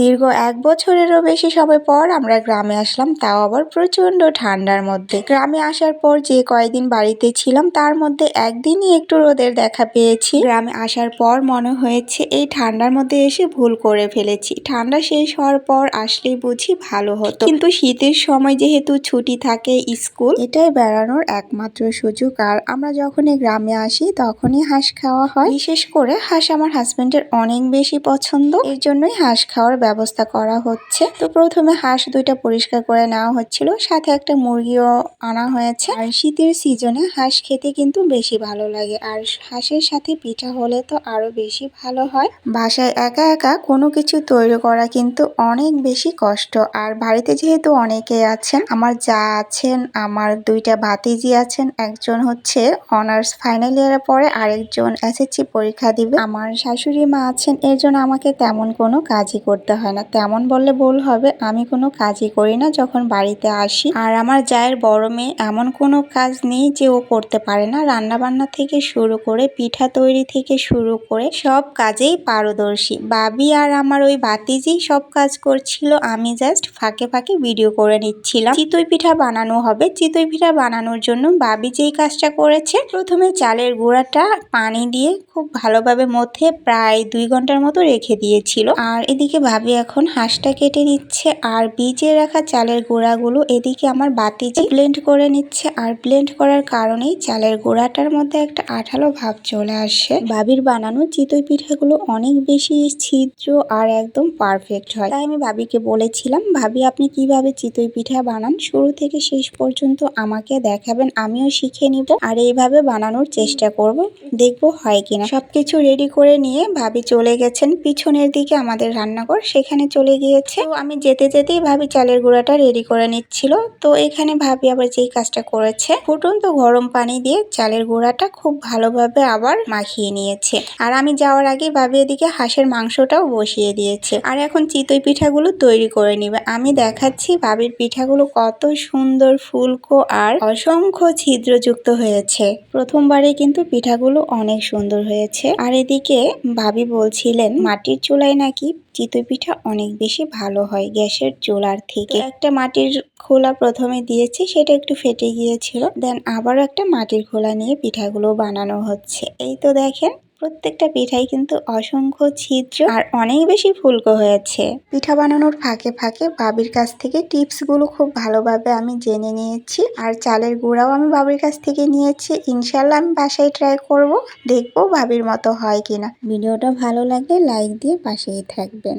দীর্ঘ এক বছরেরও বেশি সময় পর আমরা গ্রামে আসলাম, তাও আবার প্রচণ্ড ঠান্ডার মধ্যে। গ্রামে আসার পর যে কয়েকদিন বাড়িতে ছিলাম, তার মধ্যে একদিনই একটু রোদের দেখা পেয়েছি। গ্রামে আসার পর মনে হয়েছে, এই ঠান্ডার মধ্যে এসে ভুল করে ফেলেছি। ঠান্ডা শেষ হওয়ার পর আসলেই বুঝি ভালো হতো। কিন্তু শীতের সময় যেহেতু ছুটি থাকে স্কুল, এটাই বেড়ানোর একমাত্র সুযোগ। আর আমরা যখনই গ্রামে আসি, তখনই হাঁস খাওয়া হয়। বিশেষ করে হাঁস আমার হাজব্যান্ডের অনেক বেশি পছন্দ। এর জন্যই হাঁস খাওয়ার ব্যবস্থা করা হচ্ছে। তো প্রথমে হাঁস দুইটা পরিষ্কার করে নেওয়া হচ্ছিল। সাথে একটা মুরগিও আনা হয়েছে। আর শীতের সিজনে হাঁস খেতে কিন্তু বেশি ভালো লাগে। আর হাঁসের সাথে পিঠা হলে তো আরও বেশি ভালো হয়। বাসায় একা একা কোনো কিছু তৈরি করা কিন্তু অনেক বেশি কষ্ট। আর বাড়িতে যেহেতু অনেকে আছেন, আমার যা আছেন, আমার দুইটা ভাতিজি আছেন, একজন হচ্ছে অনার্স ফাইনাল ইয়ারে পরে আরেকজন এসএসসি পরীক্ষা দিবে। আমার শাশুড়ি মা আছেন, এর জন্য আমাকে তেমন কোনো কাজই করতে হয় না। তেমন বললে ভুল হবে। আমি কোনো কাজই করি না যখন বাড়িতে আসি। আর আমার জায়ের বড় মেয়ে এমন কোনো কাজ নেই যে ও করতে পারে না। রান্না বান্না থেকে শুরু করে, পিঠা তৈরি থেকে শুরু করে সব কাজেই পারদর্শী। বাবি আর আমার ওই বাতিজি সব কাজ করছিল। আমি জাস্ট ফাঁকে ফাঁকে ভিডিও করে নিচ্ছিলাম। চিতই পিঠা বানানো হবে। চিতই পিঠা বানানোর জন্য বাবি যেই কাজটা করেছে, প্রথমে চালের গুঁড়াটা পানি দিয়ে খুব ভালোভাবে মধ্যে প্রায় দুই ঘণ্টার মতো রেখে দিয়েছিল। আর এদিকে ভাবি এখন হাঁসটা কেটে নিচ্ছে আর ভিজিয়ে রাখা চালের গোড়াগুলো এদিকে আমার বাতিজি ব্লেন্ড করে নিচ্ছে আর ব্লেন্ড করার কারণেই চালের গোড়াটার মধ্যে একটা আঠালো ভাব চলে আসে। ভাবির বানানো চিতই পিঠাগুলো অনেক বেশি ছিদ্র আর একদম পারফেক্ট হয়। তাই আমি ভাবিকে বলেছিলাম, ভাবি, আপনি কীভাবে চিতই পিঠা বানান? শুরু থেকে শেষ পর্যন্ত আমাকে দেখাবেন, আমিও শিখে নিব আর এইভাবে বানানোর চেষ্টা করব, দেখব হয় কিনা। সবকিছু রেডি করে নিয়ে ভাবি চলে গেছেন। পিছনের দিকে আমাদের রান্নাঘর সেখানে চলে গিয়েছে। তো আমি যেতে যেতেই ভাবি চালের গুঁড়াটা রেডি করে নিচ্ছিল। তো এখানে ভাবি আবার যেই কাজটা করেছে, ফুটন্ত গরম পানি দিয়ে চালের গুঁড়াটা খুব ভালোভাবে আবার মাখিয়ে নিয়েছে। আর আমি যাওয়ার আগে ভাবি এদিকে হাঁসের মাংসটাও বসিয়ে দিয়েছে। আর এখন চিতই পিঠাগুলো তৈরি করে নিবে। আমি দেখাচ্ছি ভাবির পিঠাগুলো কত সুন্দর ফুলকো আর অসংখ্য ছিদ্রযুক্ত হয়েছে। প্রথমবারে কিন্তু পিঠাগুলো অনেক সুন্দর হয়েছে। আর এদিকে ভাবি বলছিলেন, মাটির চুলায় নাকি চিতই পিঠা অনেক বেশি ভালো হয় গ্যাসের চুলার থেকে। একটা মাটির খোলা প্রথমে দিয়েছি, সেটা একটু ফেটে গিয়েছিল। দেন আবারও একটা মাটির খোলা নিয়ে পিঠাগুলো বানানো হচ্ছে। এই তো দেখেন, প্রত্যেকটা পিঠাই কিন্তু অসংখ্য ছিদ্র আর অনেক বেশি ফুলকো হয়েছে। পিঠা বানানোর ফাঁকে ফাঁকে বাবির কাছ থেকে টিপসগুলো খুব ভালোভাবে আমি জেনে নিয়েছি আর চালের গুঁড়াও আমি বাবির কাছ থেকে নিয়েছি। ইনশাল্লাহ আমি বাসায় ট্রাই করব, দেখব ভাবির মতো হয় কিনা। ভিডিওটা ভালো লাগলে লাইক দিয়ে পাশেই থাকবেন।